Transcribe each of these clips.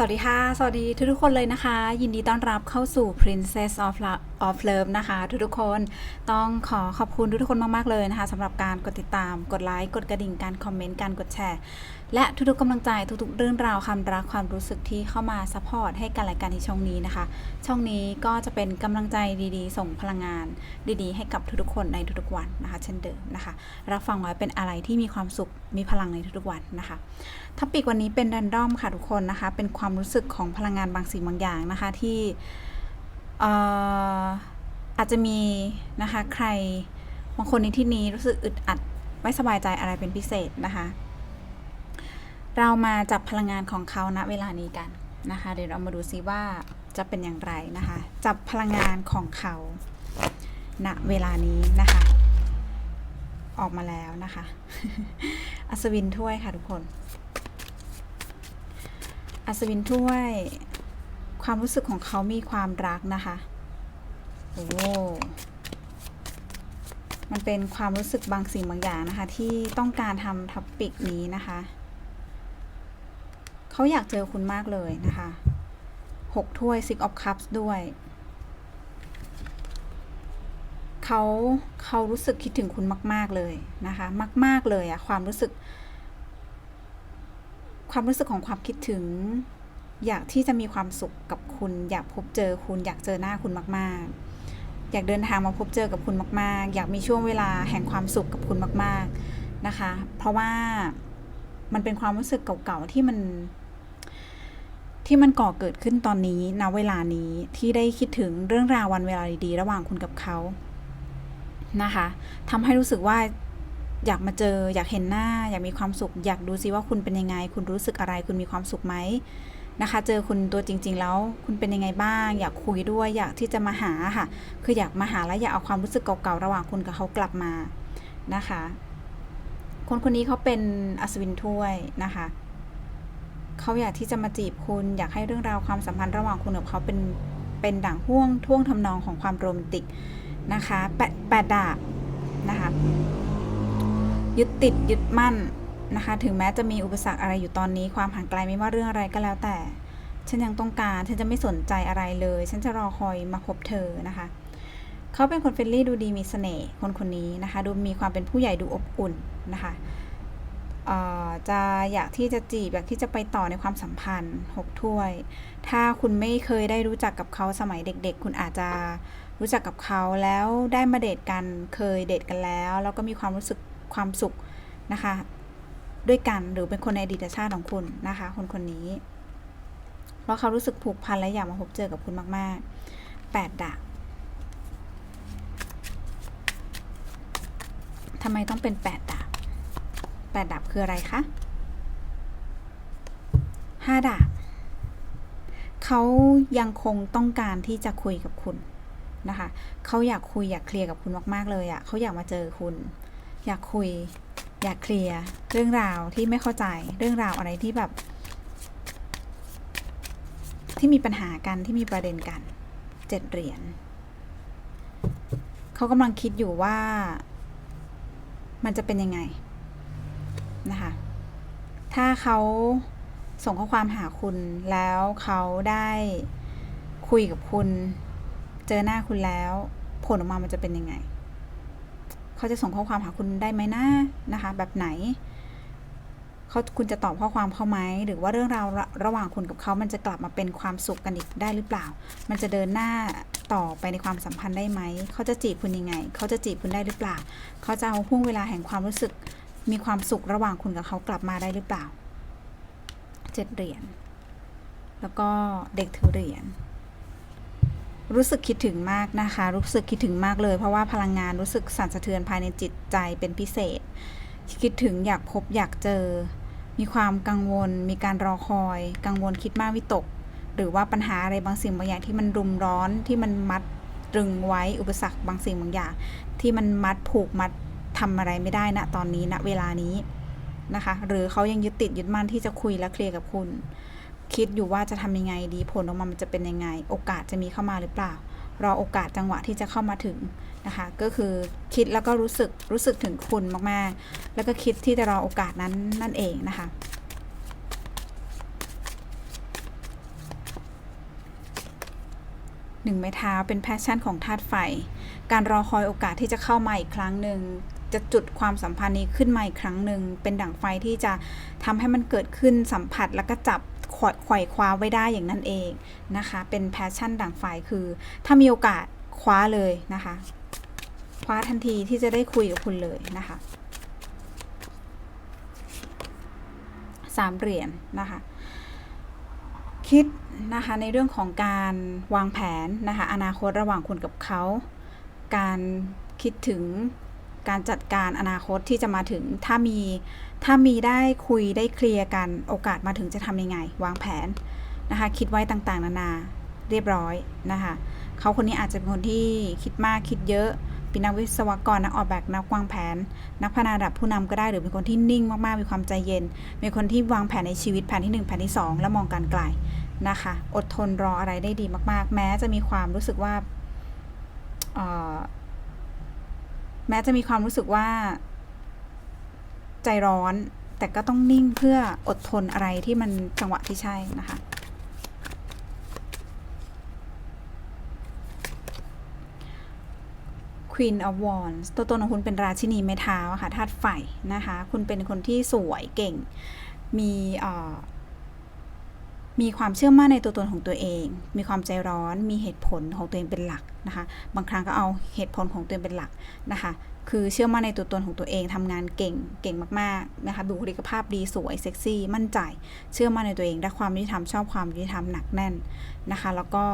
สวัสดีค่ะ สวัสดีทุกๆคนเลยนะคะ ยินดีต้อนรับเข้าสู่ Princess of Love of Love นะคะ ทุกๆคนต้องขอขอบคุณทุกๆคนมาก ๆ เลยนะคะสำหรับการกดติดตาม กดไลค์ กดกระดิ่ง การคอมเมนต์ การกดแชร์ และทุกๆกำลังใจ ทุก ๆ เรื่องราวความรักความรู้สึกที่เข้ามาซัพพอร์ตให้กันและกันที่ช่องนี้นะคะ ช่องนี้ก็จะเป็นกำลังใจดีๆ ส่งพลังงานดีๆ ให้กับทุกๆคนในทุกๆวันนะคะ เช่นเดิมนะคะ รับฟังไว้เป็นอะไรที่มีความสุขมีพลังในทุกๆวันนะคะท็อปิกวันนี้เป็น r รนดอมค่ะทุกคนนะคะเป็นความความรู้สึกของพลังงานบางสิ่งบางอย่างนะคะที่เอ่ออาจจะมีนะคะใครบางคนในที่นี้รู้สึกอึดอัดไม่สบายใจอะไรเป็นพิเศษนะคะ เรามาจับพลังงานของเขาณเวลานี้กันนะคะเดี๋ยวเรามาดูซิว่าจะเป็นอย่างไรนะคะ จับพลังงานของเขาณเวลานี้นะคะ ออกมาแล้วนะคะ อัศวินถ้วยค่ะทุกคน อัศวินถ้วย ความรู้สึกของเขามีความรักนะคะ โอ้ มันเป็นความรู้สึกบางสิ่งบางอย่างนะคะ ที่ต้องการทำท็อปปิกนี้นะคะ เขาอยากเจอคุณมากเลยนะคะหกถ้วย Six of Cups ด้วย เขาเขารู้สึกคิดถึงคุณมาก ๆ เลยนะคะ มาก ๆ เลยอะความรู้สึก ความรู้สึกของความคิดถึง อยากที่จะมีความสุขกับคุณ อยากพบเจอคุณ อยากเจอหน้าคุณมาก ๆ อยากเดินทางมาพบเจอกับคุณมาก ๆ อยากมีช่วงเวลาแห่งความสุขกับคุณมาก ๆนะคะ เพราะว่ามันเป็นความรู้สึกเก่าๆที่มันที่มันก่อเกิดขึ้นตอนนี้ณเวลานี้ที่ได้คิดถึงเรื่องราววันเวลาดีๆ ระหว่างคุณกับเขานะคะทำให้รู้สึกว่า อยากมาเจอ อยากเห็นหน้า อยากมีความสุข อยากดูซิว่าคุณเป็นยังไง คุณรู้สึกอะไร คุณมีความสุขไหมนะคะ เจอคุณตัวจริง ๆ แล้ว คุณเป็นยังไงบ้าง อยากคุยด้วย อยากที่จะมาหาค่ะ คืออยากมาหาและอยากเอาความรู้สึกเก่าๆระหว่างคุณกับเขากลับมานะคะ คนคนนี้เขาเป็นอัศวินถ้วยนะคะเขาอยากที่จะมาจีบคุณ อยากให้เรื่องราวความสัมพันธ์ระหว่างคุณกับเขาเป็นเป็นด่างห่วงท่วงทำนองของความโรแมนติกนะคะแปดแปดดาบนะคะ ยึดติดยึดมั่นนะคะ ถึงแม้จะมีอุปสรรคอะไรอยู่ตอนนี้ ความห่างไกลไม่ว่าเรื่องอะไรก็แล้วแต่ ฉันยังต้องการ ฉันจะไม่สนใจอะไรเลย ฉันจะรอคอยมาพบเธอนะคะ เขาเป็นคนเฟรนลี่ดูดีมีเสน่ห์คนคนนี้นะคะ ดูมีความเป็นผู้ใหญ่ดูอบอุ่นนะคะจะอยากที่จะจีบอยากที่จะไปต่อในความสัมพันธ์หกถ้วย ถ้าคุณไม่เคยได้รู้จักกับเขาสมัยเด็ก ๆ คุณอาจจะรู้จักกับเขาแล้วได้มาเดทกันเคยเดทกันแล้ว แล้วก็มีความรู้สึก ความสุขนะคะ ด้วยกันหรือเป็นคนในอดีตชาติของคุณนะคะ คนคนนี้ เพราะเขารู้สึกผูกพันและอยากมาพบเจอกับคุณมากๆแปดดาบทำไมต้องเป็นแปดดาบแปดดาบคืออะไรคะห้าดาบเขายังคงต้องการที่จะคุยกับคุณนะคะ เขาอยากคุยอยากเคลียร์กับคุณมาก ๆ เลยอะ่ะ เขาอยากมาเจอคุณ อยากคุย อยากเคลียร์เรื่องราวที่ไม่เข้าใจเรื่องราวอะไรที่แบบ ที่มีปัญหากันที่มีประเด็นกันเจ็ดเหรียญเขากำลังคิดอยู่ว่ามันจะเป็นยังไงนะคะ ถ้าเขาส่งข้อความหาคุณแล้วเขาได้คุยกับคุณ เจอหน้าคุณแล้ว ผลออกมามันจะเป็นยังไง เขาจะส่งข้อความหาคุณได้ไหมนะนะคะ แบบไหนเขาคุณจะตอบข้อความเขาไหมหรือว่าเรื่องราวระระหว่างคุณกับเขามันจะกลับมาเป็นความสุขกันอีกได้หรือเปล่า มันจะเดินหน้าต่อไปในความสัมพันธ์ได้ไหมเขาจะจีบคุณยังไงเขาจะจีบคุณได้หรือเปล่าเขาจะเอาห่วงเวลาแห่งความรู้สึกมีความสุขระหว่างคุณกับเขากลับมาได้หรือเปล่าเจ็ดเหรียญแล้วก็เด็กถือเหรียญ รู้สึกคิดถึงมากนะคะ รู้สึกคิดถึงมากเลย เพราะว่าพลังงานรู้สึกสั่นสะเทือนภายในจิตใจเป็นพิเศษ คิดถึงอยากพบอยากเจอ มีความกังวล มีการรอคอย กังวลคิดมากวิตก หรือว่าปัญหาอะไรบางสิ่งบางอย่างที่มันรุมร้อนที่มันมัดตรึงไว้อุปสรรคบางสิ่งบางอย่าง ที่มันมัดผูกมัดทำอะไรไม่ได้ณตอนนี้ณเวลานี้นะคะ หรือเขายังยึดติดยึดมั่นที่จะคุยและเคลียร์กับคุณ คิดอยู่ว่าจะทำยังไงดีผลออกมามันจะเป็นยังไง โอกาสจะมีเข้ามาหรือเปล่า รอโอกาสจังหวะที่จะเข้ามาถึงนะคะ ก็คือคิดแล้วก็รู้สึกรู้สึกถึงคุณมากๆ แล้วก็คิดที่จะรอโอกาสนั้นนั่นเองนะคะหนึ่งไม้เท้าเป็นแพชชั่นของธาตุไฟ การรอคอยโอกาสที่จะเข้ามาอีกครั้งหนึ่งจะจุดความสัมพันธ์นี้ขึ้นมาอีกครั้งหนึ่งเป็นดั่งไฟที่จะทำให้มันเกิดขึ้นสัมผัสแล้วก็จับ ขวดไขว่คว้าไว้ได้อย่างนั้นเองนะคะ เป็นแพชชั่นดั่งไฟคือ ถ้ามีโอกาสคว้าเลยนะคะ คว้าทันทีที่จะได้คุยกับคุณเลยนะคะสามเหรียญนะคะ คิดนะคะในเรื่องของการวางแผนนะคะ อนาคตระหว่างคุณกับเขา การคิดถึงการจัดการอนาคตที่จะมาถึงถ้ามี ถ้ามีได้คุยได้เคลียร์กันโอกาสมาถึงจะทำยังไง วางแผนนะคะ คิดไว้ต่างๆ นานาเรียบร้อยนะคะเขาคนนี้อาจจะเป็นคนที่คิดมากคิดเยอะเป็นนักวิศวกรนักออกแบบนักวางแผน นักพัฒนาระดับผู้นำก็ได้หรือเป็นคนที่นิ่งมากๆมีความใจเย็นเป็นคนที่วางแผนในชีวิตแผนที่หนึ่งแผนที่สองแล้วมองการไกลนะคะ อดทนรออะไรได้ดีมาก ๆ แม้จะมีความรู้สึกว่าแม้จะมีความรู้สึกว่า ใจร้อน แต่ก็ต้องนิ่งเพื่ออดทนอะไรที่มันจังหวะที่ใช่นะคะ Queen of Wands ตัวตนของคุณเป็นราชินีไม้เท้าค่ะธาตุไฟนะคะ คุณเป็นคนที่สวยเก่ง มีเอ่อ มีความเชื่อมั่นในตัวตนของตัวเอง มีความใจร้อน มีเหตุผลของตัวเองเป็นหลักนะคะ บางครั้งก็เอาเหตุผลของตัวเองเป็นหลักนะคะ คือเชื่อมั่นในตัวตนของตัวเองทำงานเก่ง เก่งมากๆนะคะ บุคลิกภาพดีสวยเซ็กซี่ มั่นใจ เชื่อมั่นในตัวเองรักความยุติธรรมชอบความยุติธรรมหนักแน่นนะคะ แล้วก็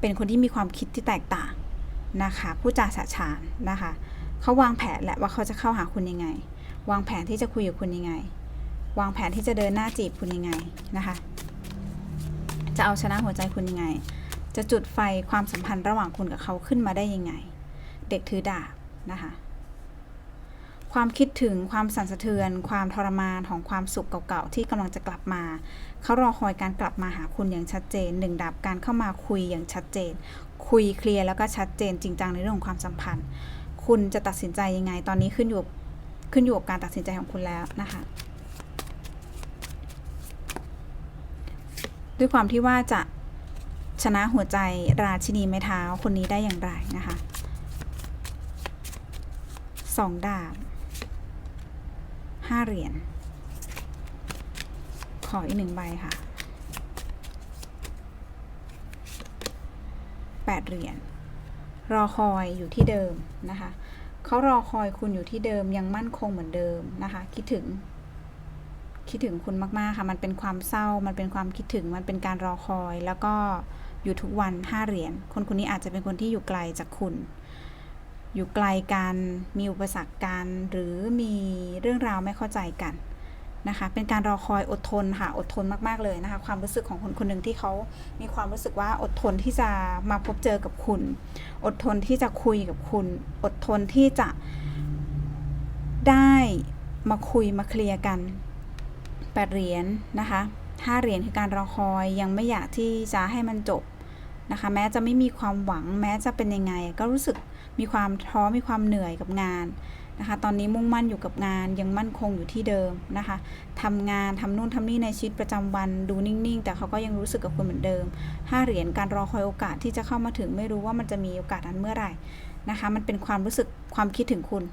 เป็นคนที่มีความคิดที่แตกต่างนะคะ ผู้จาฉะฉานนะคะ เขาวางแผนแหละว่าเขาจะเข้าหาคุณยังไง วางแผนที่จะคุยกับคุณยังไง วางแผนที่จะเดินหน้าจีบคุณยังไงนะคะ จะเอาชนะหัวใจคุณยังไง จะจุดไฟความสัมพันธ์ระหว่างคุณกับเขาขึ้นมาได้ยังไง เด็กถือดาบนะคะ ความคิดถึงความสั่นสะเทือน ความทรมานของความสุขเก่าๆที่กำลังจะกลับมา เขารอคอยการกลับมาหาคุณอย่างชัดเจนหนึ่งดาบการเข้ามาคุยอย่างชัดเจน คุยเคลียร์แล้วก็ชัดเจนจริงจังในเรื่องของความสัมพันธ์ คุณจะตัดสินใจยังไง ตอนนี้ขึ้นอยู่ขึ้นอยู่กับการตัดสินใจของคุณแล้วนะคะ ด้วยความที่ว่าจะชนะหัวใจราชินีไม้เท้าคนนี้ได้อย่างไรนะคะสองดาบห้าเหรียญขออีกหนึ่งใบค่ะแปดเหรียญรอคอยอยู่ที่เดิมนะคะเขารอคอยคุณอยู่ที่เดิมยังมั่นคงเหมือนเดิมนะคะ คิดถึง คิดถึงคุณมากๆค่ะ มันเป็นความเศร้า มันเป็นความคิดถึง มันเป็นการรอคอย แล้วก็อยู่ทุกวันห้าเหรียญ คนคนนี้อาจจะเป็นคนที่อยู่ไกลจากคุณ อยู่ไกลกัน มีอุปสรรคกัน หรือมีเรื่องราวไม่เข้าใจกันนะคะ เป็นการรอคอยอดทนค่ะ อดทนมากๆเลยนะคะ ความรู้สึกของคนคนหนึ่งที่เขามีความรู้สึกว่าอดทนที่จะมาพบเจอกับคุณ อดทนที่จะคุยกับคุณ อดทนที่จะได้มาคุยมาเคลียร์กัน แปดเหรียญนะคะห้าเหรียญคือการรอคอยยังไม่อยากที่จะให้มันจบนะคะ แม้จะไม่มีความหวังแม้จะเป็นยังไง ก็รู้สึกมีความท้อมีความเหนื่อยกับงานนะคะ ตอนนี้มุ่งมั่นอยู่กับงานยังมั่นคงอยู่ที่เดิมนะคะทำงานทำนู่นทำนี่ในชีวิตประจำวันดูนิ่งๆ แต่เขาก็ยังรู้สึกกับคุณเหมือนเดิมห้าเหรียญการรอคอยโอกาสที่จะเข้ามาถึงไม่รู้ว่ามันจะมีโอกาสนั้นเมื่อไหร่นะคะ มันเป็นความรู้สึกความคิดถึงคุณ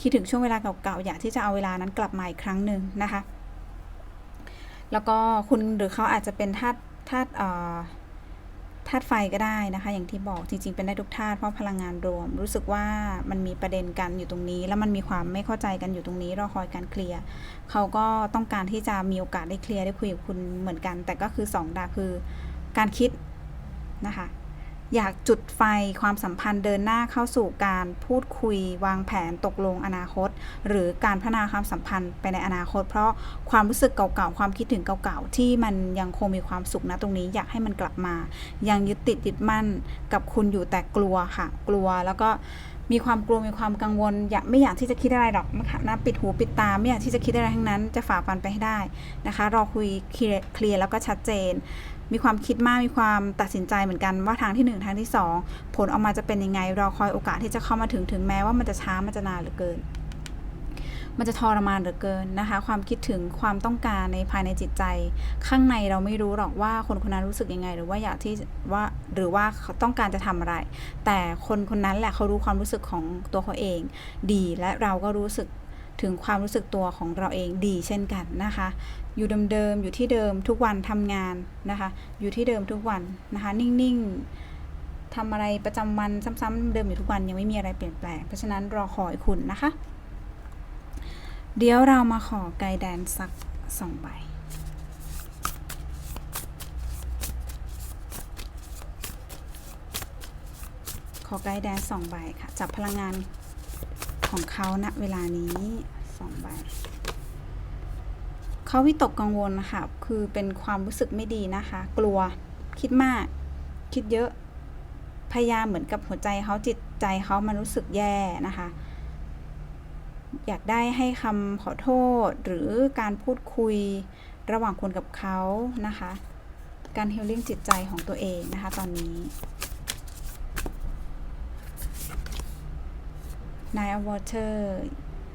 คิดถึงช่วงเวลาเก่าๆอยากที่จะเอาเวลานั้นกลับมาอีกครั้งหนึ่งนะคะ แล้วก็คุณหรือเขาอาจจะเป็นธาตุธาตุเอ่อธาตุไฟก็ได้นะคะ อย่างที่บอกจริง ๆ เป็นได้ทุกธาตุเพราะพลังงานรวม รู้สึกว่ามันมีประเด็นกันอยู่ตรงนี้ แล้วมันมีความไม่เข้าใจกันอยู่ตรงนี้รอคอยการเคลียร์เขาก็ต้องการที่จะมีโอกาสได้เคลียร์ได้คุยกับคุณเหมือนกัน แต่ก็คือสองดาคือการคิดนะคะ อยากจุดไฟความสัมพันธ์เดินหน้าเข้าสู่การพูดคุยวางแผนตกลงอนาคต หรือการพัฒนาความสัมพันธ์ไปในอนาคต เพราะความรู้สึกเก่าๆความคิดถึงเก่าๆที่มันยังคงมีความสุขนะตรงนี้ อยากให้มันกลับมา ยังยึดติดยึดมั่นกับคุณอยู่แต่กลัวค่ะ กลัวแล้วก็ มีความกลัวมีความกังวล อยากไม่อยากที่จะคิดอะไรหรอกนะปิดหูปิดตาไม่อยากที่จะคิดอะไรทั้งนั้น จะฝ่าฟันไปให้ได้นะคะรอคุยเคลียร์เคลียร์แล้วก็ชัดเจน มีความคิดมากมีความตัดสินใจเหมือนกันว่าทางที่ 1 ทางที่ 2 ผลออกมาจะเป็นยังไงรอคอยโอกาสที่จะเข้ามาถึงถึงแม้ว่ามันจะช้ามันจะนานเหลือเกิน มันจะทรมานเหลือเกินนะคะ ความคิดถึงความต้องการในภายในจิตใจ ข้างในเราไม่รู้หรอกว่าคนคนนั้นรู้สึกยังไง หรือว่าอยากที่ว่าหรือว่าเขาต้องการจะทำอะไร แต่คนคนนั้นแหละเขารู้ความรู้สึกของตัวเขาเอง ดีและเราก็รู้สึกถึงความรู้สึกตัวของเราเองดีเช่นกันนะคะ อยู่เดิมๆอยู่ที่เดิมทุกวันทำงานนะคะ อยู่ที่เดิมทุกวันนะคะ นิ่งๆทำอะไรประจำวันซ้ำๆเดิมอยู่ทุกวันยังไม่มีอะไรเปลี่ยนแปลงเพราะฉะนั้นรอคอยคุณนะคะ เดี๋ยวเรามาขอไกด์แดนสักสองใบ ขอไกด์แดนสองใบค่ะ จับพลังงานของเขาณเวลานี้สองใบเขาวิตกกังวลนะคะคือเป็นความรู้สึกไม่ดีนะคะ กลัวคิดมาก คิดเยอะ พยายามเหมือนกับหัวใจเขาจิตใจเขามันรู้สึกแย่นะคะ อยากได้ให้คำขอโทษ หรือการพูดคุยระหว่างคุณกับเขานะคะ การฮีลลิ่งจิตใจของตัวเองนะคะตอนนี้ Nine of Water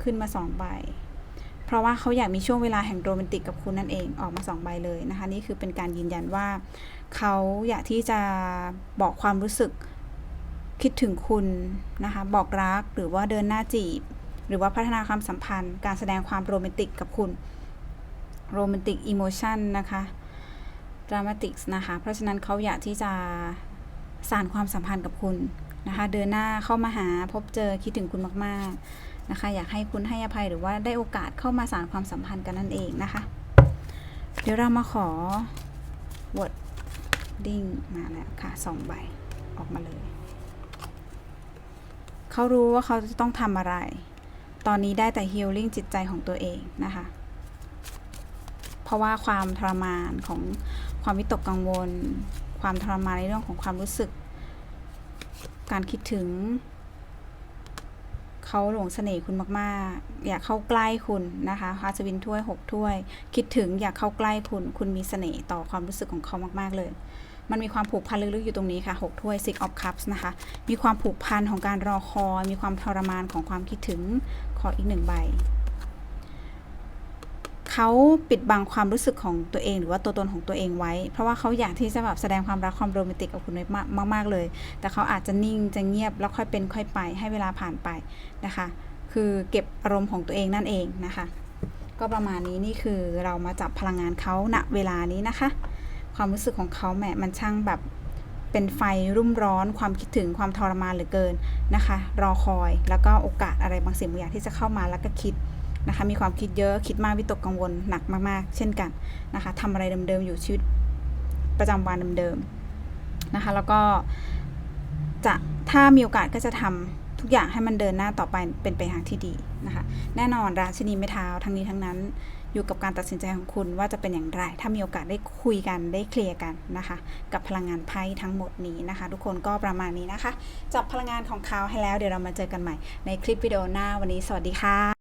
ขึ้นมาสองใบ เพราะว่าเขาอยากมีช่วงเวลาแห่งโรแมนติกกับคุณนั่นเองออกมาสองใบเลยนะคะ นี่คือเป็นการยืนยันว่าเขาอยากที่จะบอกความรู้สึกคิดถึงคุณนะคะ บอกรักหรือว่าเดินหน้าจีบ หรือว่าพัฒนาความสัมพันธ์ การแสดงความโรแมนติกกับคุณโรแมนติกอิโมชันนะคะดรามาติกนะคะ เพราะฉะนั้นเขาอยากที่จะสานความสัมพันธ์กับคุณนะคะ เดินหน้าเข้ามาหาพบเจอคิดถึงคุณมาก ๆนะคะ อยากให้คุณให้อภัยหรือว่าได้โอกาสเข้ามาสานความสัมพันธ์กันนั่นเองนะคะ เดี๋ยวเรามาขอ word ดิ้งมาแล้วค่ะสองใบออกมาเลย เขารู้ว่าเขาจะต้องทำอะไร ตอนนี้ได้แต่ healing จิตใจของตัวเองนะคะ เพราะว่าความทรมานของความวิตกกังวล ความทรมานในเรื่องของความรู้สึก การคิดถึง เขาหลงเสน่ห์คุณมากๆ อยากเข้าใกล้คุณนะคะฮาสวินถ้วย6ถ้วย คิดถึงอยากเข้าใกล้คุณ คุณมีเสน่ห์ต่อความรู้สึกของเขามาก ๆเลย มันมีความผูกพันลึกๆอยู่ตรงนี้ค่ะ 6 ถ้วย six of cups นะคะ มีความผูกพันของการรอคอย มีความทรมานของความคิดถึง ขออีกหนึ่งใบ เขาปิดบังความรู้สึกของตัวเอง หรือว่าตัวตนของตัวเองไว้ เพราะว่าเขาอยากที่จะแบบแสดงความรักความโรแมนติกกับคุณไว้มากมากๆเลย แต่เขาอาจจะนิ่งจะเงียบแล้วค่อยเป็นค่อยไป ให้เวลาผ่านไปนะคะ คือเก็บอารมณ์ของตัวเองนั่นเองนะคะ ก็ประมาณนี้นี่คือเรามาจับพลังงานเขาณเวลานี้นะคะ ความรู้สึกของเขาแหมมันช่างแบบเป็นไฟรุ่มร้อนความคิดถึงความทรมานเหลือเกินนะคะ รอคอยแล้วก็โอกาสอะไรบางสิ่งบางอย่างที่จะเข้ามาแล้วก็คิดนะคะ มีความคิดเยอะคิดมากวิตกกังวลหนักมากๆ เช่นกันนะคะทำอะไรเดิมๆอยู่ชีวิตประจำวันเดิมๆนะคะ แล้วก็จะถ้ามีโอกาสก็จะทำทุกอย่างให้มันเดินหน้าต่อไปเป็นไปทางที่ดีนะคะ แน่นอนราชินีไม่เท้าทั้งนี้ทั้งนั้น อยู่กับการตัดสินใจของคุณว่าจะเป็นอย่างไร ถ้ามีโอกาสได้คุยกันได้เคลียร์กันนะคะ กับพลังงานไพ่ทั้งหมดนี้นะคะ ทุกคนก็ประมาณนี้นะคะจับพลังงานของเขาให้แล้วเดี๋ยวเรามาเจอกันใหม่ในคลิปวิดีโอหน้าวันนี้สวัสดีค่ะ